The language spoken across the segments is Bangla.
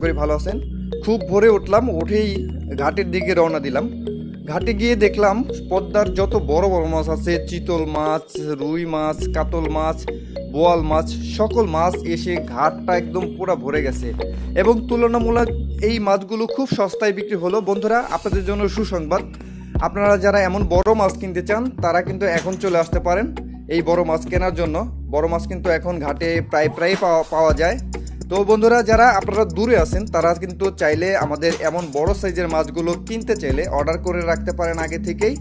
করি ভালো আছেন। খুব ভোরে উঠলাম, উঠেই ঘাটের দিকে রওনা দিলাম। ঘাটে গিয়ে দেখলাম পদ্মার যত বড় বড় মাছ আছে, চিতল মাছ, রুই মাছ, কাতল মাছ, বোয়াল মাছ, সকল মাছ এসে ঘাটটা একদম পুরো ভরে গেছে। এবং তুলনামূলক এই মাছগুলো খুব সস্তায় বিক্রি হলো। বন্ধুরা, আপনাদের জন্য সুসংবাদ, আপনারা যারা এমন বড় মাছ কিনতে চান, তারা কিন্তু এখন চলে আসতে পারেন এই বড় মাছ কেনার জন্য। বড় মাছ কিন্তু এখন ঘাটে প্রায় প্রায় পাওয়া পাওয়া যায়। তো বন্ধুরা, যারা আপনারা দূরে আছেন, তারা কিন্তু চাইলে আমাদের এমন বড় সাইজের মাছগুলো কিনতে চাইলে অর্ডার করে রাখতে পারেন আগে থেকেই।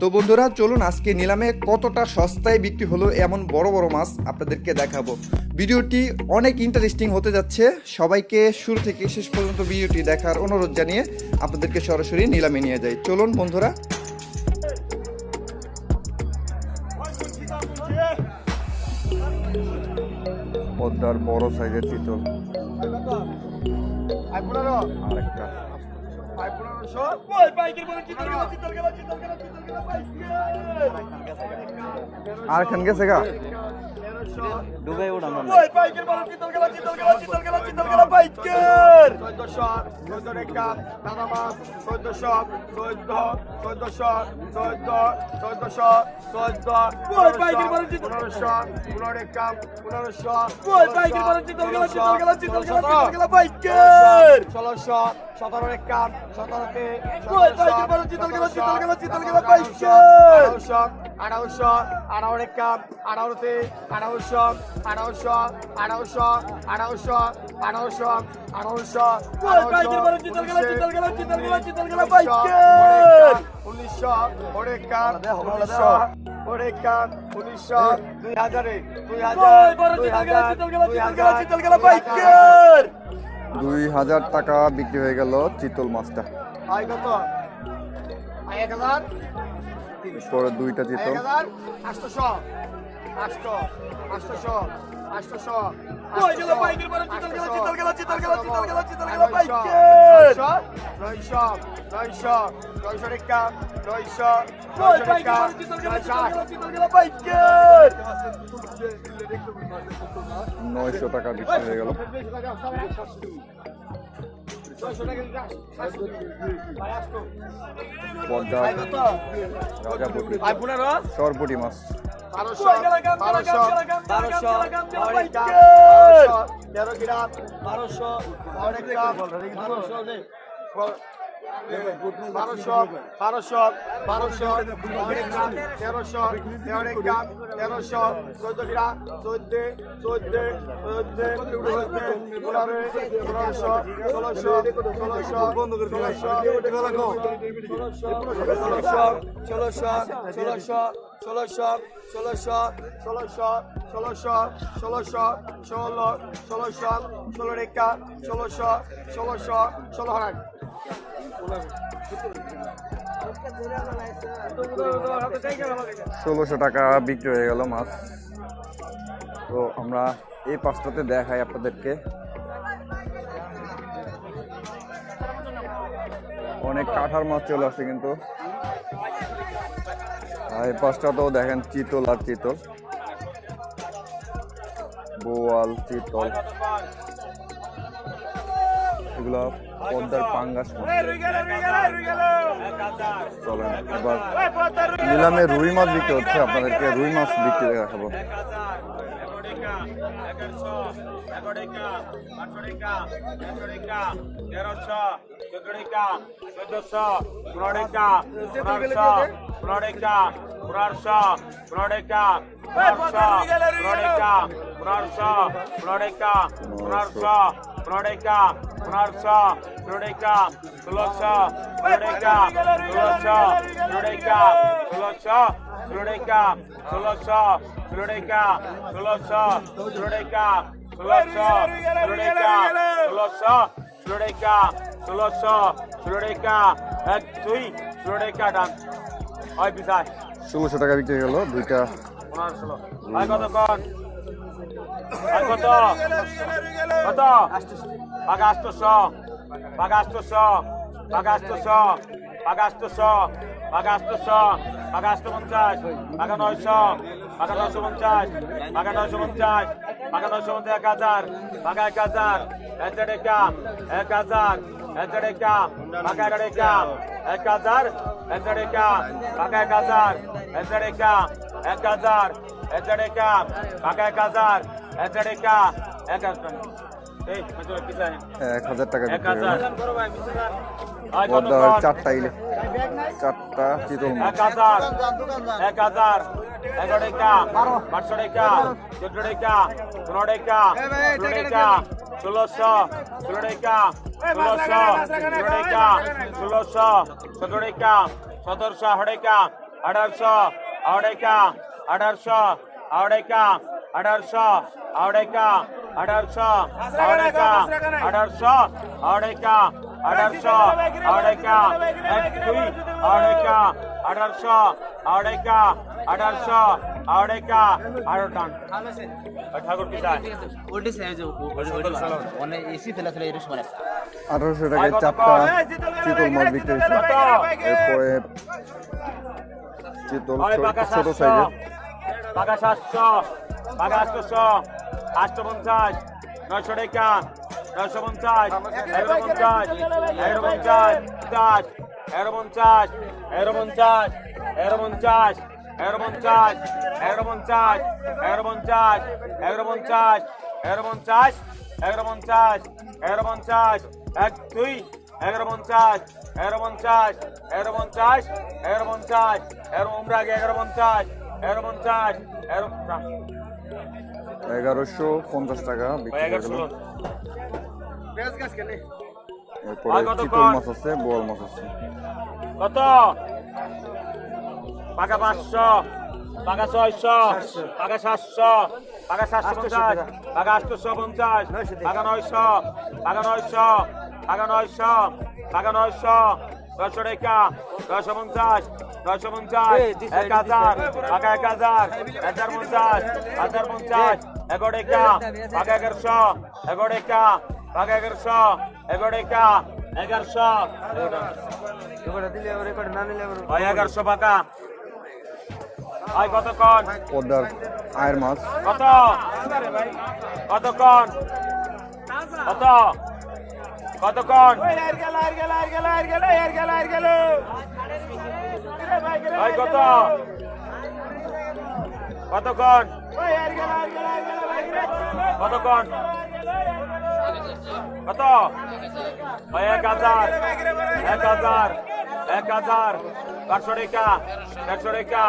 তো বন্ধুরা, চলুন আজকে নিলামে কতটা সস্তায় বিক্রি হলো এমন বড় বড় মাছ আপনাদেরকে দেখাবো। ভিডিওটি অনেক ইন্টারেস্টিং হতে যাচ্ছে। সবাইকে শুরু থেকে শেষ পর্যন্ত ভিডিওটি দেখার অনুরোধ জানিয়ে আপনাদেরকে সরাসরি নিলামে নিয়ে যাই। চলুন বন্ধুরা পদ্মার বড় সাইজের চিতল। আরেকটা। আর খান গেছে গা ডুবে উড়ানো ভাই বাইকের পরে চিতল গেল চিতল গেল চিতল গেল চিতল গেল বাইকের 1400 1400 এক কাপ দাদা মাছ 1400 14 1400 14 এক কাপ সতেরোতে আঠারোশো আঠারো একাম আঠারোতে আঠারোশো আঠারোশো আঠারোশো আঠারোশো আঠারোশো আঠারোশো উনিশশো ওরে কাম উনিশশো ওরে কাম উনিশশো দুই হাজারে দুই হাজার দুই হাজার দুই হাজার দুই হাজার দুই হাজার টাকা বিক্রি হয়ে গেল চিতল মাছটা দুইটা চিতল নয়শো নয়শো নয়শো রেখা নয়শো নয়শো টাকা বিক্রি হয়ে গেল সরপুটি মাছ বারোশো বারোশো বারোশো তেরো গ্রাম বারোশো বারোশো বারোশো বারোশো বারোশো গ্রাম তেরোশো অনেক গ্রাম তেরোশো চোদ্দ গ্রাম চোদ্দ চোদ্দ চোদ্দ পনেরো পনেরোশো ষোলোশো ষোলোশো ষোলোশো ষোলোশো ষোলোশো ষোলোশো ষোলোশো ষোলোশো ষোলোশো ষোলো ষোলোশো ষোলো রেখা ষোলোশো ষোলোশো ষোলো হাজার ষোলোশো টাকা বিক্রি হয়ে গেল মাছ। তো আমরা এই পাঁচটাতে দেখাই আপনাদেরকে। অনেক কাঠার মাছ চলে আসছে কিন্তু। আর এই পাঁচটাতেও দেখেন চিতল আর চিতল। বোয়াল, চিতল। এগুলো পদ্মার পাঙ্গাস চলেন এবার নিলামে রুই মাছ বিক্রি হচ্ছে আপনাদেরকে রুই মাছ বিক্রি দেখাবো এক দুই ফ্লোরিকা ডান হয় বিদায় ষোলোশো টাকা বিক্রি গেল দুইটা। পনেরো ষোলো। হয় কত কন আর কত কত পাকা আষ্টশো পাকা আষ্টশো পাকা আষ্টশো পাকা আষ্টশো পাকা আষ্টশো পাকা আষ্ট পঞ্চাশ পাকা নয়শো পাকা নয়শো পঞ্চাশ পাকা নয়শো পঞ্চাশ পাকা নয়শো পঞ্চাশ এক হাজার পাকা এক হাজার এক একা এক হাজার এক একা পাকা এক একা এক হাজার এক একা পাকা এক হাজার এক হাজার এক হাজার এক হাজার? চারটা ইলে। চারটা চিতল এক হাজার। এক হাজার। এগারো টাকা। পাঁচশো টাকা। চোদ্দ টাকা। পনেরো টাকা। ষোলো টাকা। ষোলোশো। ষোলো টাকা। ষোলোশো। ষোলো টাকা। ষোলোশো। সতেরো টাকা। সতেরোশো আড়াইকা আঠারোশো। আড়াইকা আঠারোশো। আড়াইকা আঠারোশো আড়াইকা আঠারোশো আড়াইকা আঠারোশো আড়াইকা আঠারোশো আড়াইকা এক দুই আড়াইকা আঠারোশো আড়াইকা আঠারোশো আড়াইকা আরও টান ঠাকুর পিসায় ওইটা সাইজ মানে এসি ফেলা ফেলা এটা সময় আঠারোশো টাকায় চারটা চিতল মাছ বিক্রি হয়েছে এরপরে চিতল ছোট সাইজের পাকা সাতশো পাকা আটশোশো আটশো পঞ্চাশ নয়শো টাকা নয়শো পঞ্চাশ এগারো পঞ্চাশ এগারো পঞ্চাশ পঞ্চাশ এগারো পঞ্চাশ এগারো পঞ্চাশ এগারো পঞ্চাশ এগারো পঞ্চাশ এগারো পঞ্চাশ এগারো পঞ্চাশ এগারো পঞ্চাশ এগারো পঞ্চাশ এগারো পঞ্চাশ এগারো পঞ্চাশ এক দুই এগারো পঞ্চাশ এগারো পঞ্চাশ এগারো পঞ্চাশ এগারো পঞ্চাশ এগারো উমরা আগে এগারো পঞ্চাশ এগারো পঞ্চাশ এগারো এগারোশো পঞ্চাশ টাকা বিক্রি হয়ে এগারোশো গেল এরপরে চিতল মাছ আছে বোয়াল মাছ আছে। কত? পাকা পাঁচশো পাকা ছয়শো পাকা সাতশো পাকা সাতশো পঞ্চাশ পাকা আটশোশো পঞ্চাশ পাকা নয়শো পাকা নয়শো পাকা নয়শো পাকা নয়শো দশশো টাকা দশশো পঞ্চাশ দশশো পঞ্চাশ এক হাজার পাকা এক হাজার হাজার পঞ্চাশ হাজার পঞ্চাশ এগোড়েকা বাগাগরশো এগোড়েকা বাগাগরশো এগোড়েকা এগারশো এগোড়া দিলে ওর রেকর্ড না নিলে ভাই এগারশো বাকা ভাই কত কোন অর্ডার আয়ের মাছ কত কত কোন কত কত কোন আর গেল আর গেল আর গেল আর গেল আর গেল আর গেল কত কত কোন কত ওই এক হাজার। এক হাজার। এক হাজার। চারশো টাকা চারশো টাকা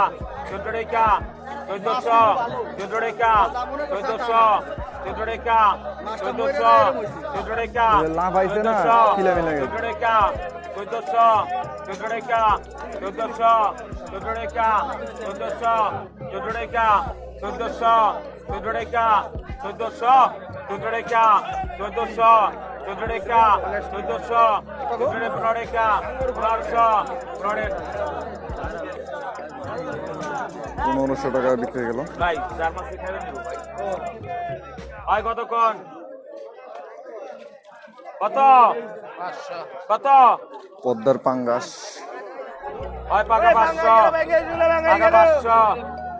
চোদ্দ টাকা চোদ্দশো। চোদ্দ টাকা চোদ্দশো। চোদ্দ টাকা চোদ্দশো। চোদ্দ টাকা চোদ্দ চোদ্দশো। চোদ্দ টাকা চোদ্দশো। চোদ্দোড়েকা চোদ্দোশো চোদ্দোড়েকা চোদ্দোশো চোদ্দোড়েকা চোদ্দোশো চোদ্দোড়েকা চোদ্দোশো চোদ্দোড়েকা চোদ্দোশো চোদ্দোড়ে পনেরোকা পনেরোশো পনেরো পনেরোশো টাকা বিক্রি গেল। ভাই চার মাসে খাবেন ভাই কতক্ষণ? কত? কত? পদ্মার পাঙ্গাস। হয় পাকা পাঁচশো। পাকা পাঁচশো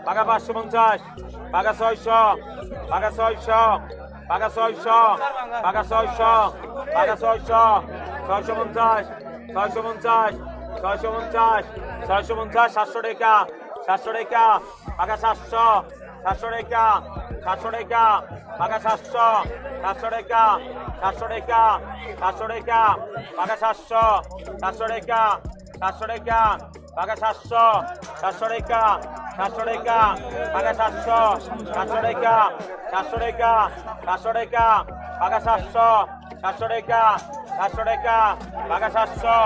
পাকা পাঁচশো পঞ্চাশ পাকা ছয়শো পাকা ছয়শো পাকা ছয়শো পাকা ছয়শো পাকা ছয়শো ছয়শো পঞ্চাশ ছয়শো পঞ্চাশ ছয়শো পঞ্চাশ ছয়শো পঞ্চাশ সাতশো টাকা সাতশো টাকা পাকা সাতশো সাতশো টাকা সাতশো টাকা পাকা সাতশো সাতশো টাকা সাতশো টাকা সাতশো টাকা পাকা সাতশো সাতশো টাকা সাতশো টাকা পাকা সাতশো সাতশো টাকা সাতশো টাকা পাকা সাতশো সাতশো টাকা সাতশো টাকা সাতশো টাকা পাকা সাতশো সাতশো টাকা সাতশো টাকা পাকা সাতশো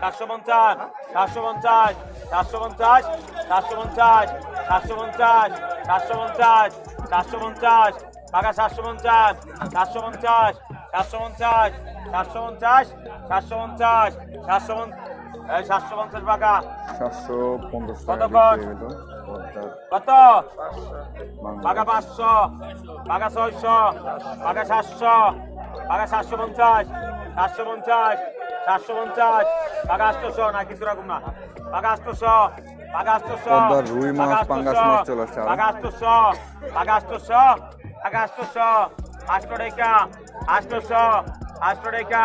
সাতশো পঞ্চাশ সাতশো পঞ্চাশ সাতশো পঞ্চাশ সাতশো পঞ্চাশ সাতশো পঞ্চাশ সাতশো পঞ্চাশ সাতশো পঞ্চাশ পাকা সাতশো পঞ্চাশ সাতশো পঞ্চাশ সাতশো পঞ্চাশ সাতশো পঞ্চাশ সাতশো পঞ্চাশ সাতশো পঞ্চাশ সাতশো পঞ্চাশ পাকা সাতশো পঞ্চাশ টাকা কতক্ষণ? বিক্রি গেল পদ্মার কত পাঙ্গাস। পাকা পাঁচশো পাকা ছয়শো পাকা সাতশো পাকা সাতশো পঞ্চাশ সাতশো পঞ্চাশ সাতশো পঞ্চাশ পাকা আটশোশো না কিছু রকম না পাকা আটশোশো পাকা আটশোশো পদ্মার রুই মাছ, পাঙ্গাস মাছ চলে আসছে। পাকা আটশোশো পাকা আটশোশো পাকা আটশোশো আষ্ট টাকা আষ্টশো আষ্ট টাকা